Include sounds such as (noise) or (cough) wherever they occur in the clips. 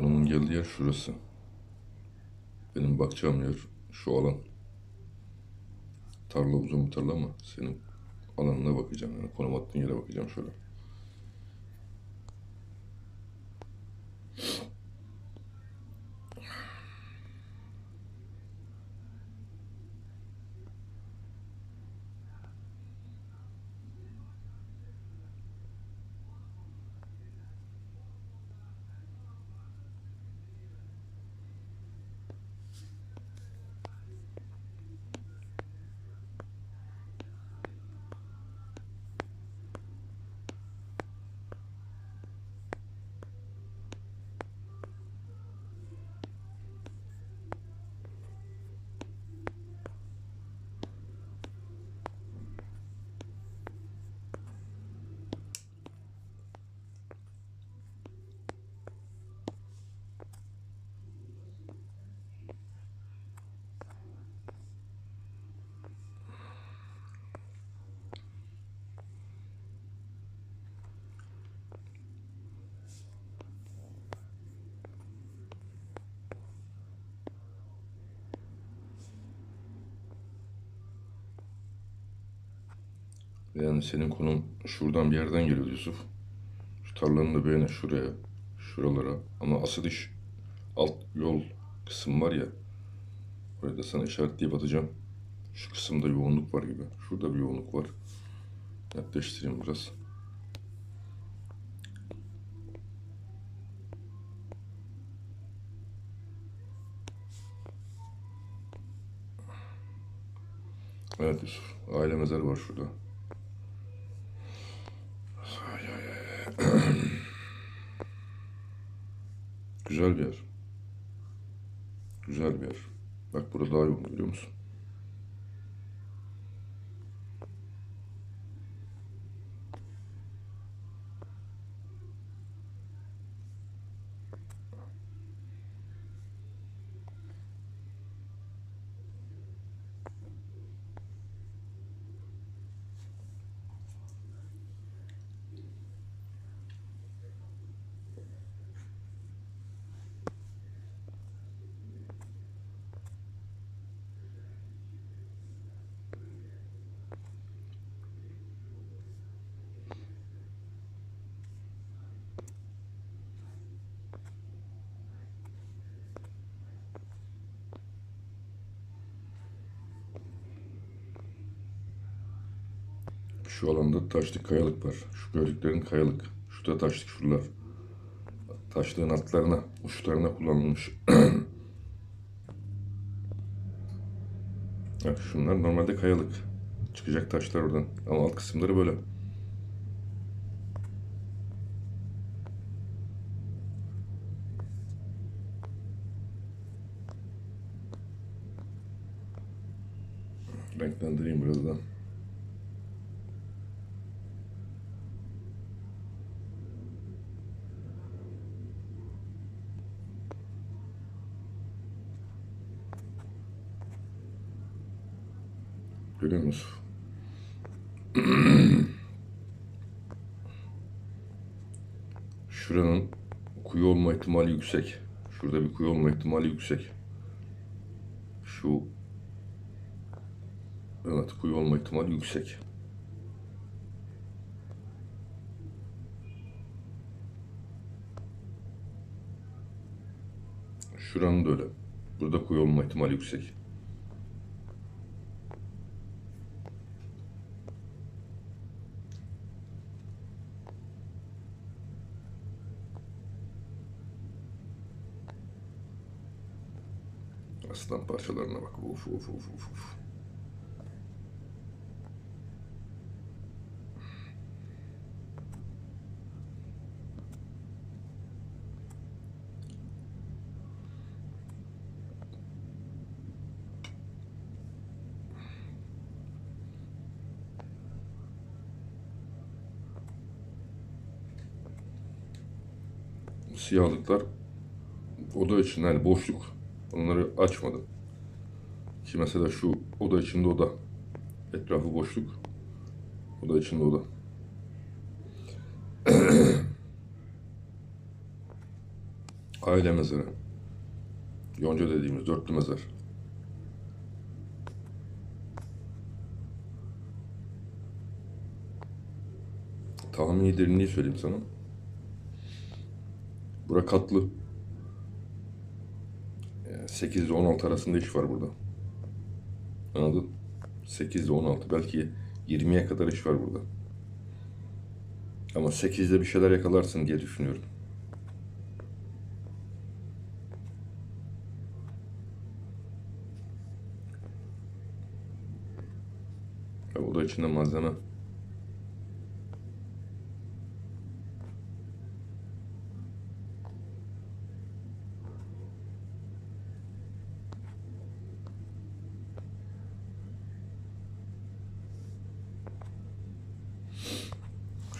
Konumun geldiği yer şurası. Benim bakacağım yer şu alan. Tarla uzun bir tarla ama senin alanına bakacağım. Yani konum attığın yere bakacağım şöyle. Yani senin konum şuradan bir yerden geliyor Yusuf. Şu tarlanın da böyle şuraya, şuralara. Ama asıl iş alt yol kısım var ya. Oraya da sana işaretleyip atacağım. Şu kısımda yoğunluk var gibi. Şurada bir yoğunluk var. Netleştireyim biraz. Evet Yusuf. Aile mezarı var şurada. (clears throat) Güzel bir yer. Güzel bir yer. Bak burada daha yoğun biliyor musun? Şu alanda taşlık kayalık var. Şu gördüklerin kayalık. Şurada taşlık şuralar. Taşlığın altlarına, uçlarına kullanılmış. (clears throat) Bak şunlar normalde kayalık. Çıkacak taşlar oradan. Ama alt kısımları böyle. Renklendireyim birazdan. Görüyor musun? (clears throat) Şuranın kuyu olma ihtimali yüksek. Şurada bir kuyu olma ihtimali yüksek. Şu Evet kuyu olma ihtimali yüksek. Şuranın da öyle. Burada kuyu olma ihtimali yüksek. Aslan parçalarına bak. Uf uf uf uf. Bu Siyahlıklar oda için yani boşluk. Onları açmadım. Ki mesela şu oda içinde oda. Etrafı boşluk. Oda içinde oda. (clears throat) Aile mezarı. Yonca dediğimiz dörtlü mezar. Tahmini derinliği söyleyeyim sana. Bura katlı. Ee, 8 ile 16 arasında iş var burada. Anladın? 8 ile 16 belki 20'ye kadar iş var burada. Ama 8'de bir şeyler yakalarsın diye düşünüyorum. Ya o da içinde malzeme.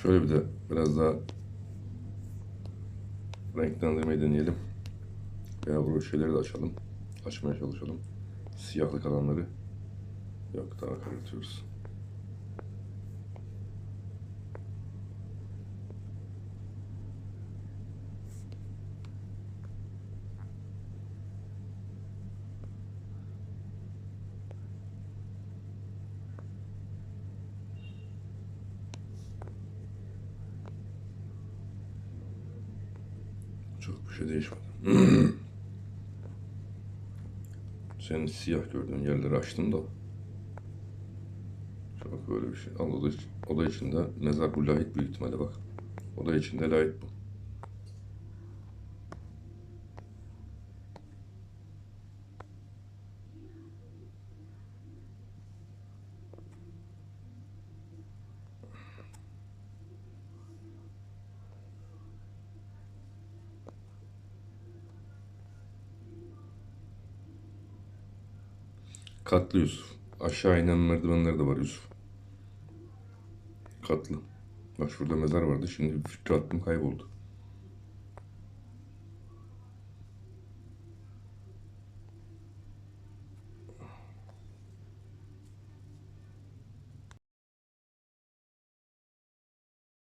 Şöyle bir de biraz daha renklendirmeyi deneyelim. Veya bu şeyleri de açalım. Açmaya çalışalım. Siyahlık alanları. Yok daha karartıyoruz. Çok bir şey değişmedi. (clears throat) Senin siyah gördüğün yerleri açtım da. Çok böyle bir şey. Al oda, oda içinde mezar bu lahit büyük ihtimalle bak. Oda içinde lahit bu. Katlı Yusuf. Aşağı inen merdivenleri de var Yusuf. Katlı. Bak şurada mezar vardı. Şimdi fikri attım kayboldu.